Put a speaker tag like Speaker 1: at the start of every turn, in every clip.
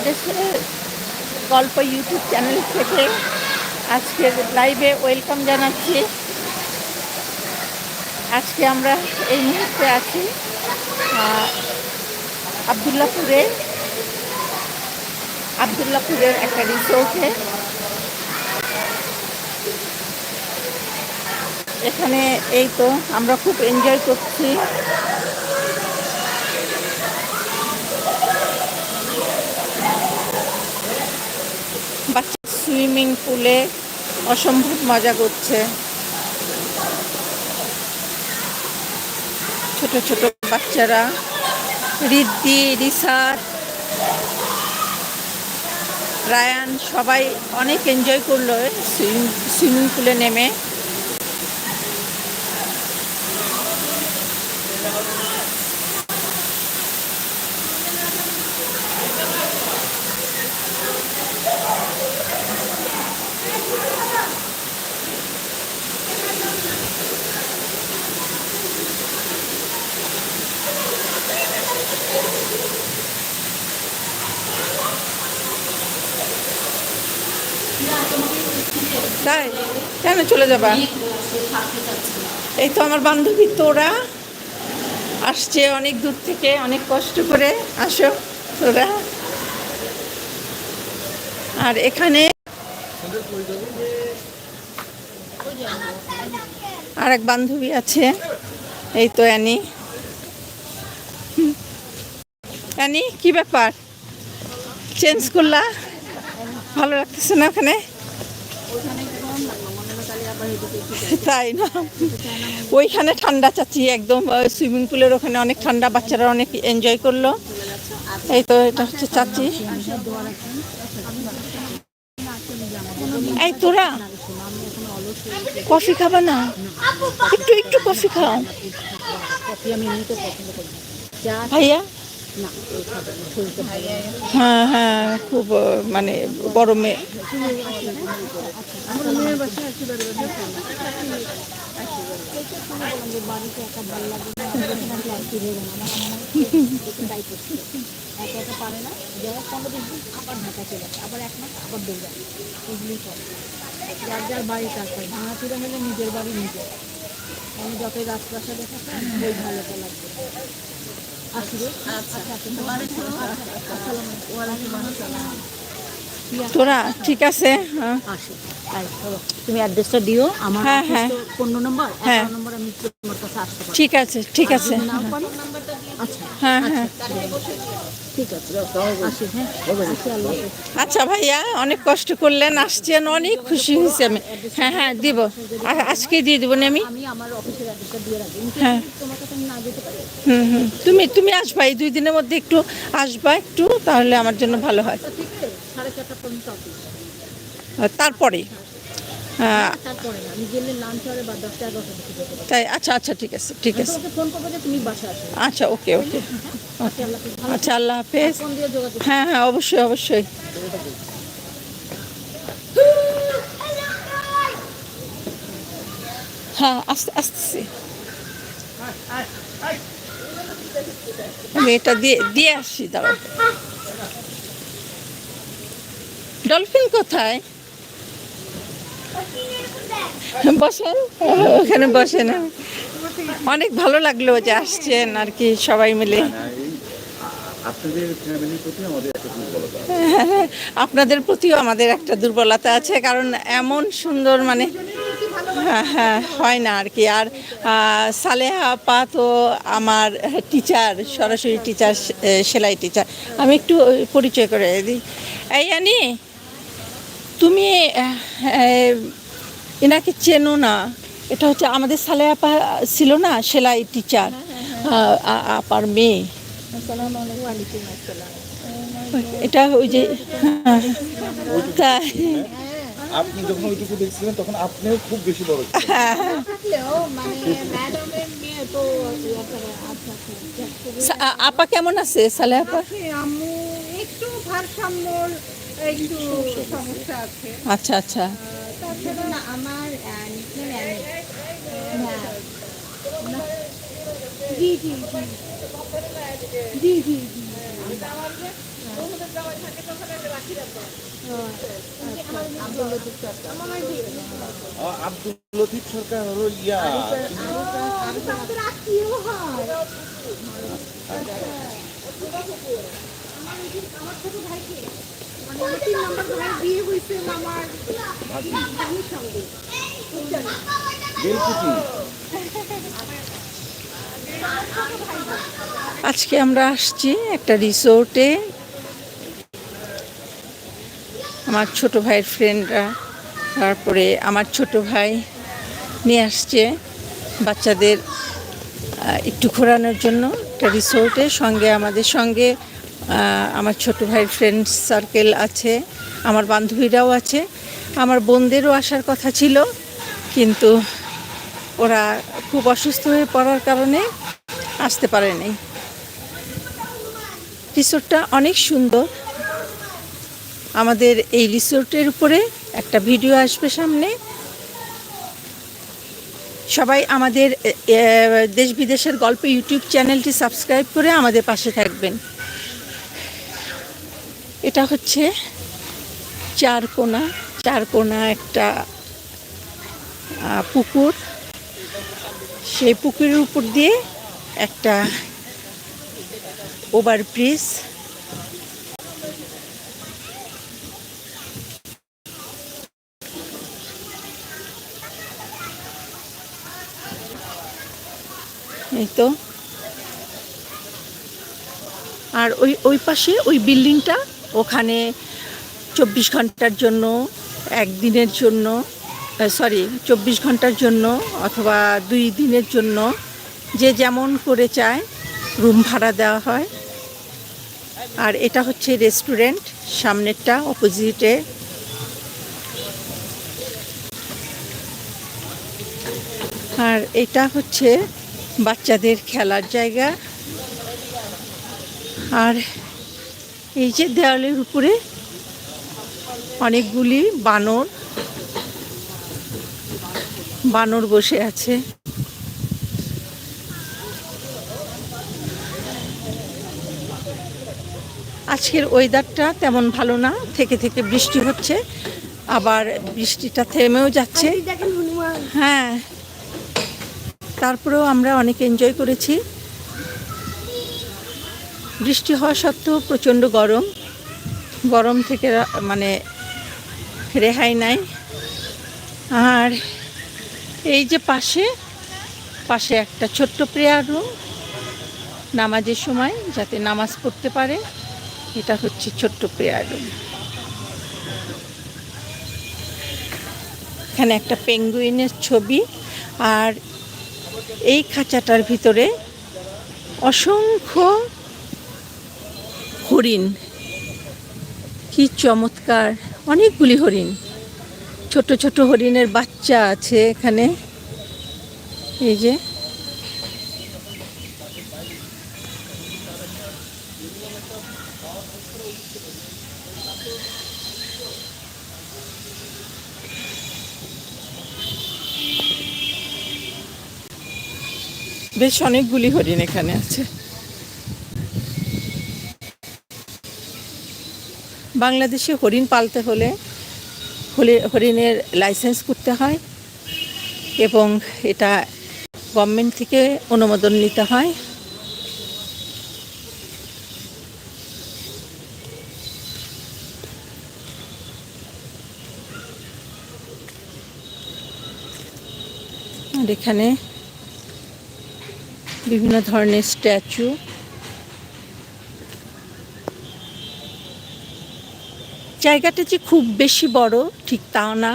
Speaker 1: বিদেশের গল্প YouTube channel থেকে আজকের লাইভে ওয়েলকাম জানাচ্ছি। আজকে আমরা এই মুহূর্তে আছি আবদুল্লাপুরে আবদুল্লাপুরের একটা রিসোর্টে। এখানে এই তো আমরা খুব এনজয় করছি বাচ্চা সুইমিং পুলে অসম্ভব মজা করছে। ছোট ছোট বাচ্চারা রিদ্ধি রিসার রায়ান সবাই অনেক এনজয় করল সুইমিং সুইমিং পুলে নেমে। তাই কেন চলে যাবা? এই তো আমার বান্ধবী তোরা আসছে অনেক দূর থেকে, অনেক কষ্ট করে। আসো তোরা। আর এখানে আর এক বান্ধবী আছে। এই তো অ্যানি। অ্যানি, কি ব্যাপার? চেঞ্জ করলা? ভালো লাগতেছে না ওখানে? তাই না? ওইখানে ঠান্ডা চাচ্ছি, একদম সুইমিং পুলের ওখানে অনেক ঠান্ডা, বাচ্চারা অনেক এনজয় করল। এই তো এটা হচ্ছে চাচি। এই তোরা, কফি খাবা না? একটু একটু কফি খাও। ভাইয়া? হ্যাঁ হ্যাঁ খুব মানে গরমে
Speaker 2: যার যার বাড়ি হলে নিজের বাড়ি আমি যতই রাজপ্রাসাদ দেখা ওই ভালোটা লাগবে আচ্ছা
Speaker 1: তোরা ঠিক আছে হ্যাঁ।
Speaker 2: তুমি অ্যাড্রেসটা দিও আমার
Speaker 1: হ্যাঁ, হ্যাঁ।
Speaker 2: পনেরো নম্বর
Speaker 1: হ্যাঁ।
Speaker 2: নম্বর আমি তোমার কাছে আসতে
Speaker 1: ঠিক আছে ঠিক আছে
Speaker 2: পারি। আচ্ছা।
Speaker 1: হ্যাঁ হ্যাঁ।
Speaker 2: ঠিক আছে আসি হ্যাঁ।
Speaker 1: আচ্ছা ভাইয়া অনেক কষ্ট করলেন আসছেন অনেক খুশি হয়েছি আমি। হ্যাঁ হ্যাঁ দিব। আজকে দিয়ে দেবো না আমি? হ্যাঁ। হুম হুম। তুমি তুমি আসবা এই দুই দিনের মধ্যে একটু আসবা একটু তাহলে আমার জন্য ভালো হয়। আর তারপরে? হ্যাঁ, তাই আচ্ছা আচ্ছা ঠিক আছে ঠিক আছে। আচ্ছা ওকে ওকে।
Speaker 2: আচ্ছা আল্লাহ হাফেজ।
Speaker 1: আচ্ছা হ্যাঁ হ্যাঁ অবশ্যই অবশ্যই। হ্যাঁ আস্তে আসতেছি আমি এটা দিয়ে দিয়ে আসছি দাঁড়াও। ডলফিন কোথায়? বসেন। ওখানে বসেন। অনেক ভালো লাগল যে আসছেন আর কি সবাই মিলে।
Speaker 3: আপনাদের
Speaker 1: প্রতিও আমাদের একটা দুর্বলতা আছে, কারণ এমন সুন্দর মানে হ্যাঁ হ্যাঁ হয় না আর কি। আর সালেহা আপা তো আমার টিচার সরাসরি টিচার সেলাই টিচার আমি একটু পরিচয় করে দিই। এই আনি, তুমি এনাকে চেনো না? এটা হচ্ছে আমাদের সালেহা আপা ছিল না, সেলাই টিচার আপার মেয়ে। এটা ওই যে হ্যাঁ, তাই।
Speaker 3: আপনি যখন ওইটুকু দেখছিলেন তখন আপনিও খুব বেশি বড়
Speaker 1: আ- আপা কেমন আছে? সালে আপা?
Speaker 4: একটু ভারসাম্যর একটু সমস্যা আছে
Speaker 1: আচ্ছা আচ্ছা।
Speaker 2: তাছাড়া আমার নিকনেম হ্যাঁ। জি জি জি। জি জি জি।
Speaker 3: ও, আব্দুল লতিফ সরকার হলো ইয়া।
Speaker 4: হয় আমার ছোট ভাইকে মানে তিন নম্বর ভাই বিয়ে হয়েছে আমার ভাবির সঙ্গে
Speaker 3: বেলকুচি।
Speaker 1: আজকে আমরা আসছি একটা রিসোর্টে। আমার ছোট ভাইয়ের ফ্রেন্ডরা, তারপরে আমার ছোট ভাই নিয়ে আসছে বাচ্চাদের একটু ঘোরানোর জন্য একটা রিসোর্টে। সঙ্গে আমাদের সঙ্গে আমার ছোট ভাইয়ের ফ্রেন্ড সার্কেল আছে, আমার বান্ধবীরাও আছে। আমার বোনদেরও আসার কথা ছিল, কিন্তু ওরা খুব অসুস্থ হয়ে পড়ার কারণে আসতে পারেনি রিসোর্টটা অনেক সুন্দর। আমাদের এই রিসোর্টের উপরে একটা ভিডিও আসবে সামনে। সবাই আমাদের দেশ বিদেশের গল্প ইউটিউব চ্যানেলটি সাবস্ক্রাইব করে আমাদের পাশে থাকবেন। এটা হচ্ছে চারকোনা চারকোনা একটা পুকুর। সেই পুকুরের উপর দিয়ে একটা ওভারব্রিজ এই তো। আর ওই ওই পাশে, ওই বিল্ডিংটা, ওখানে চব্বিশ ঘণ্টার জন্য, একদিনের জন্য সরি চব্বিশ ঘণ্টার জন্য, অথবা দুই দিনের জন্য যে যেমন করে চায় রুম ভাড়া দেওয়া হয়। আর এটা হচ্ছে রেস্টুরেন্ট সামনেরটা অপোজিটে আর এটা হচ্ছে বাচ্চাদের খেলার জায়গা। আর এই যে দেওয়ালের উপরে অনেকগুলি বানর বানর বসে আছে। আজকের ওয়েদারটা তেমন ভালো না থেকে থেকে বৃষ্টি হচ্ছে আবার বৃষ্টিটা থেমেও যাচ্ছে। হ্যাঁ। তারপরেও আমরা অনেক এনজয় করেছি। বৃষ্টি হওয়া সত্ত্বেও প্রচণ্ড গরম। গরম থেকে মানে রেহাই নাই। আর এই যে পাশে পাশে একটা ছোট্ট প্রেয়ার রুম নামাজের সময় যাতে নামাজ পড়তে পারে, এটা হচ্ছে ছোট্ট প্রেয়ার এখানে একটা পেঙ্গুইনের ছবি, আর এই খাঁচাটার ভিতরে অসংখ্য হরিণ। কি চমৎকার, অনেকগুলি হরিণ। ছোট ছোট হরিণের বাচ্চা আছে এখানে। এই যে বেশ অনেকগুলি হরিণ এখানে আছে। বাংলাদেশে হরিণ পালতে হলে হরিণের লাইসেন্স করতে হয় এবং এটা গভর্নমেন্ট থেকে অনুমোদন নিতে হয়। আর এখানে বিভিন্ন ধরনের স্ট্যাচু। জায়গাটা যে খুব বেশি বড়, ঠিক তাও না।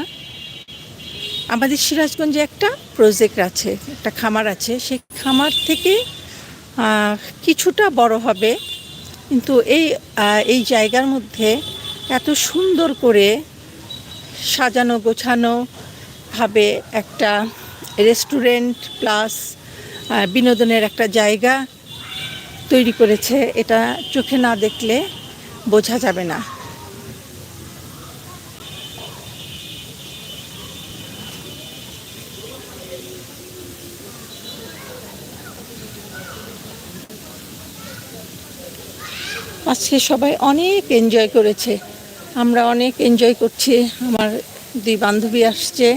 Speaker 1: আমাদের সিরাজগঞ্জে একটা প্রজেক্ট আছে, একটা খামার আছে। সেই খামার থেকে কিছুটা বড় হবে। কিন্তু এই এই জায়গার মধ্যে এত সুন্দর করে সাজানো গোছানো ভাবে একটা রেস্টুরেন্ট প্লাস বিনোদনের একটা জায়গা তৈরি করেছে। এটা চোখে না দেখলে বোঝা যাবে না। আজকে সবাই অনেক এনজয় করেছে। আমরা অনেক এনজয় করছি। আমার দুই বান্ধবী আসছে।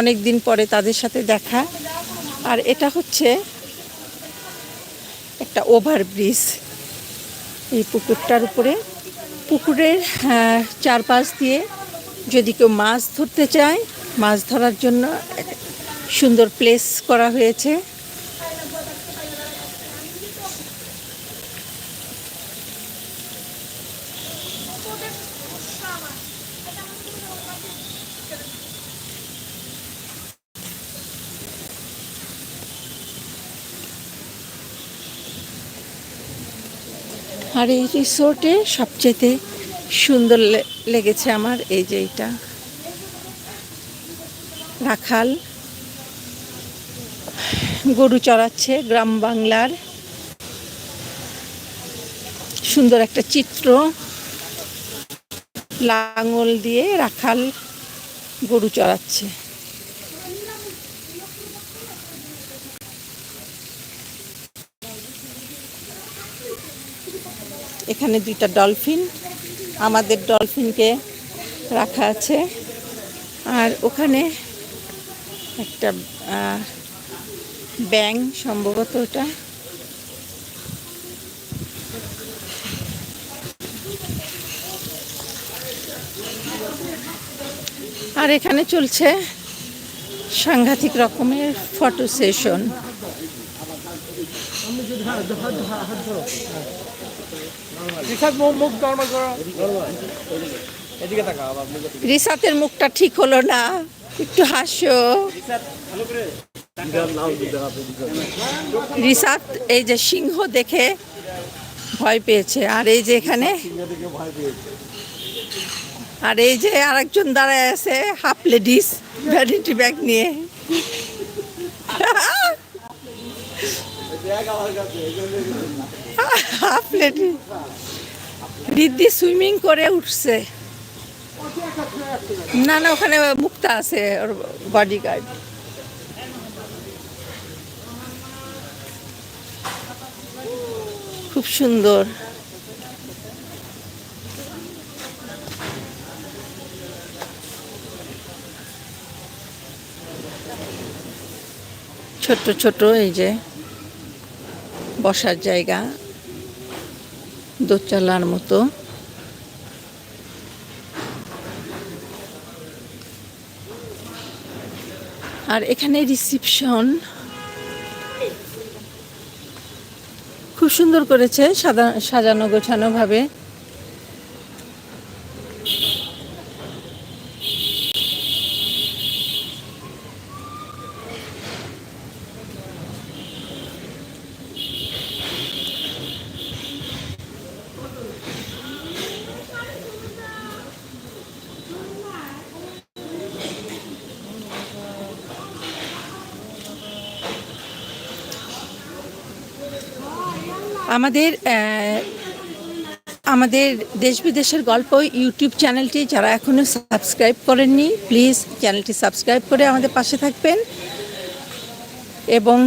Speaker 1: অনেক দিন পরে তাদের সাথে দেখা। আর এটা হচ্ছে একটা ওভারব্রিজ। এই পুকুরটার উপরে পুকুরের চারপাশ দিয়ে যদি কেউ মাছ ধরতে চায়, মাছ ধরার জন্য সুন্দর প্লেস করা হয়েছে। আর এই রিসোর্টে সবচেয়ে সুন্দর লেগেছে আমার এই যে এইটা রাখাল। গরু চড়াচ্ছে গ্রাম বাংলার। সুন্দর একটা চিত্র। লাঙল দিয়ে রাখাল গরু চড়াচ্ছে। এখানে দুইটা ডলফিন, আমাদের ডলফিনকে রাখা আছে। আর ওখানে একটা ব্যাং সম্ভবত ওটা। আর এখানে চলছে সাংঘাতিক রকমের ফটো সেশন। রিসাতের মুখটা ঠিক হলো না। একটু হাসো। রিসাত এই যে সিংহ দেখে ভয় পেয়েছে। আর এই যে এখানে আর এই যে আরেকজন দাঁড়ায় আছে হাফ লেডিস ভ্যানিটি ব্যাগ নিয়ে। হাফ রিদ্ধি সুইমিং করে উঠছে। না না, ওখানে মুক্তা আছে ওর বডি গার্ড খুব সুন্দর। ছোট্ট ছোট এই যে বসার জায়গা। দোচালার মতো। আর এখানে রিসিপশন। খুব সুন্দর করেছে সাদা সাজানো গোছানো আমাদের আমাদের দেশ বিদেশের গল্প ইউটিউব চ্যানেলটি যারা এখনও সাবস্ক্রাইব করেননি, প্লিজ চ্যানেলটি সাবস্ক্রাইব করে আমাদের পাশে থাকবেন। এবং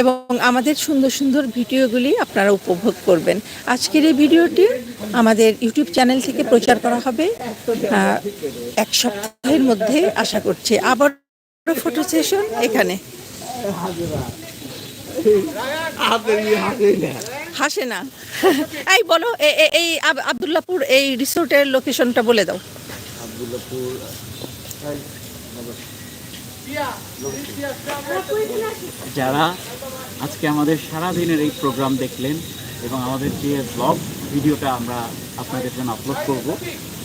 Speaker 1: এবং আমাদের সুন্দর সুন্দর ভিডিওগুলি আপনারা উপভোগ করবেন। আজকের এই ভিডিওটি আমাদের ইউটিউব চ্যানেল থেকে প্রচার করা হবে। এক সপ্তাহের মধ্যে আশা করছি। আবার ফটো সেশন এখানে। হাসে না। এই বলো এই আব- আবদুল্লাপুর এই রিসোর্টের লোকেশনটা বলে দাও।
Speaker 5: যারা আজকে আমাদের সারা দিনের এই প্রোগ্রাম দেখলেন এবং আমাদের যে ব্লগ ভিডিওটা আমরা আপনাদের জন্য আপলোড করব,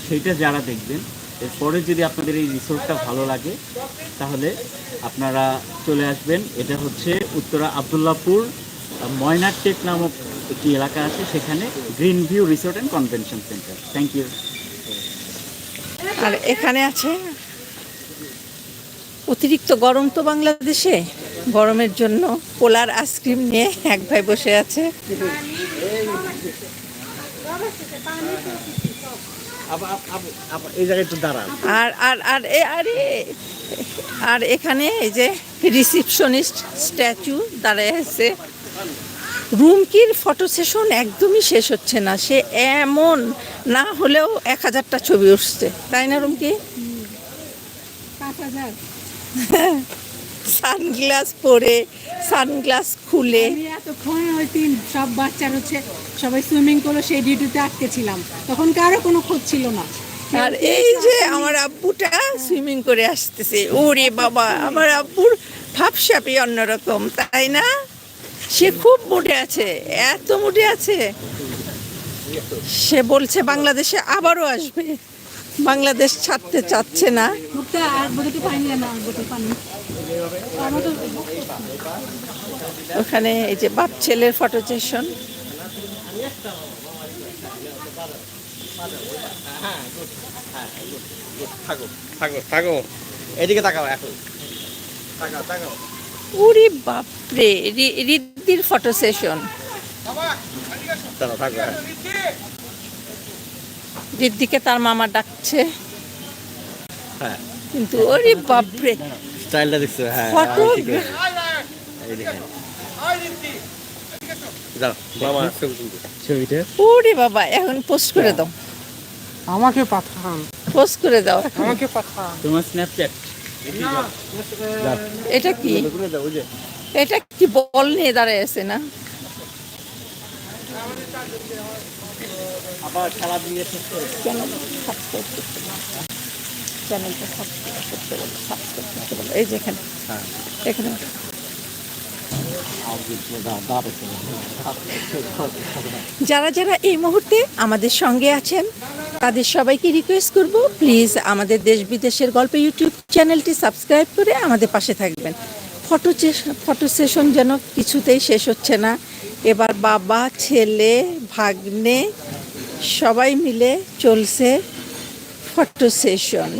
Speaker 5: সেইটা যারা দেখবেন এরপরে যদি আপনাদের এই রিসোর্টটা ভালো লাগে তাহলে আপনারা চলে আসবেন। এটা হচ্ছে উত্তরা আবদুল্লাপুর ময়নার টেক নামক একটি এলাকা আছে সেখানে green view resort and convention centre thank you
Speaker 1: আর এখানে আছে অতিরিক্ত গরম তো বাংলাদেশে। গরমের জন্য পোলার আইসক্রিম নিয়ে এক ভাই বসে আছে।
Speaker 3: এই জায়গায় একটু দাঁড়ান।
Speaker 1: আর আর আর এ আরে আর এখানে এই যে রিসিপশনিস্ট স্ট্যাচু দাঁড়ায় আছে। রুমকির ফটো সেশন একদমই শেষ হচ্ছে না। সে এমন না হলেও এক হাজারটা ছবি উঠছে। তাই না রুমকি
Speaker 2: পাঁচ হাজার।
Speaker 1: সানগ্লাস পরে সানগ্লাস খুলে।
Speaker 2: এতক্ষণ ওই তিন সব বাচ্চার হচ্ছে সবাই সুইমিং করল সেই ডিউটিতে আটকে ছিলাম। তখন কারও কোনো খোঁজ ছিল না।
Speaker 1: আর এই যে আমার আব্বুটা সুইমিং করে আসতেছে ওরে বাবা আমার আব্বুর ভাবসাপই অন্যরকম তাই না? সে খুব মোটে আছে এত মোটে আছে। সে বলছে বাংলাদেশে আবারও আসবে। বাংলাদেশ ছাড়তে চাচ্ছে না। ওখানে এই যে বাপ ছেলের ফটো সেশন।
Speaker 3: থাকো থাকো থাকো। এদিকে তাকাও এখন। তাকাও তাকাও।
Speaker 1: ওরে বাপরে রিদ্দির ফটো সেশন।
Speaker 3: হ্যাঁ।
Speaker 1: রিদ্দিকে তার মামা ডাকছে।
Speaker 3: হ্যাঁ।
Speaker 1: কিন্তু ওরে বাপরে
Speaker 3: স্টাইলটা দেখছ? হ্যাঁ
Speaker 1: ফটো?
Speaker 3: এই দেখেন। ছবিটা?
Speaker 1: ওরে বাবা এখন পোস্ট করে দাও।
Speaker 2: আমাকে পাঠান।
Speaker 1: পোস্ট করে দাও। এখন।
Speaker 2: আমাকে পাঠান।
Speaker 5: তোমার স্ন্যাপচ্যাট
Speaker 1: এটা কি?
Speaker 3: করে দাও ওই যে।
Speaker 1: এটা কি বল নিয়ে দাঁড়ায় আছে না?
Speaker 5: আবার সারাদিন
Speaker 1: চ্যানেলটা সাবস্ক্রাইব করতে বলো সাবস্ক্রাইব করতে বলো এই যে এখানে।
Speaker 3: হ্যাঁ।
Speaker 1: এখানে যারা যারা এই মুহূর্তে আমাদের সঙ্গে আছেন তাদের সবাইকে রিকোয়েস্ট করব প্লিজ আমাদের দেশ বিদেশের গল্প ইউটিউব চ্যানেলটি সাবস্ক্রাইব করে আমাদের পাশে থাকবেন। ফটো ফটো সেশন যেন কিছুতেই শেষ হচ্ছে না। এবার বাবা ছেলে ভাগ্নে সবাই মিলে চলছে। ফটো সেশন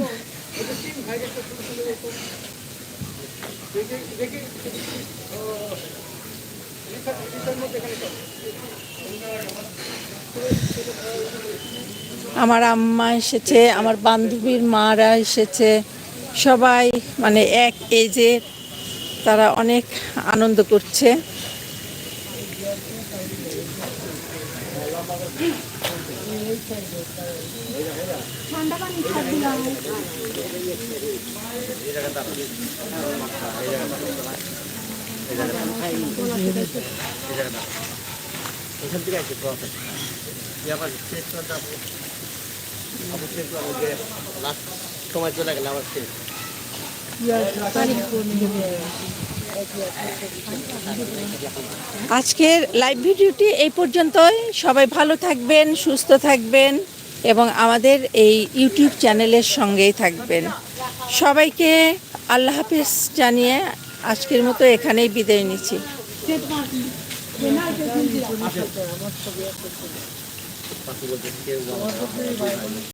Speaker 1: আমার আম্মা এসেছে, আমার বান্ধবীর মারা এসেছে। সবাই মানে এক এজের তারা অনেক আনন্দ করছে। আজকের লাইভ ভিডিওটি এই পর্যন্তই। সবাই ভালো থাকবেন সুস্থ থাকবেন। এবং আমাদের এই ইউটিউব চ্যানেলের সঙ্গেই থাকবেন। সবাইকে আল্লাহ হাফেজ জানিয়ে আজকের মতো এখানেই বিদায় নিচ্ছি।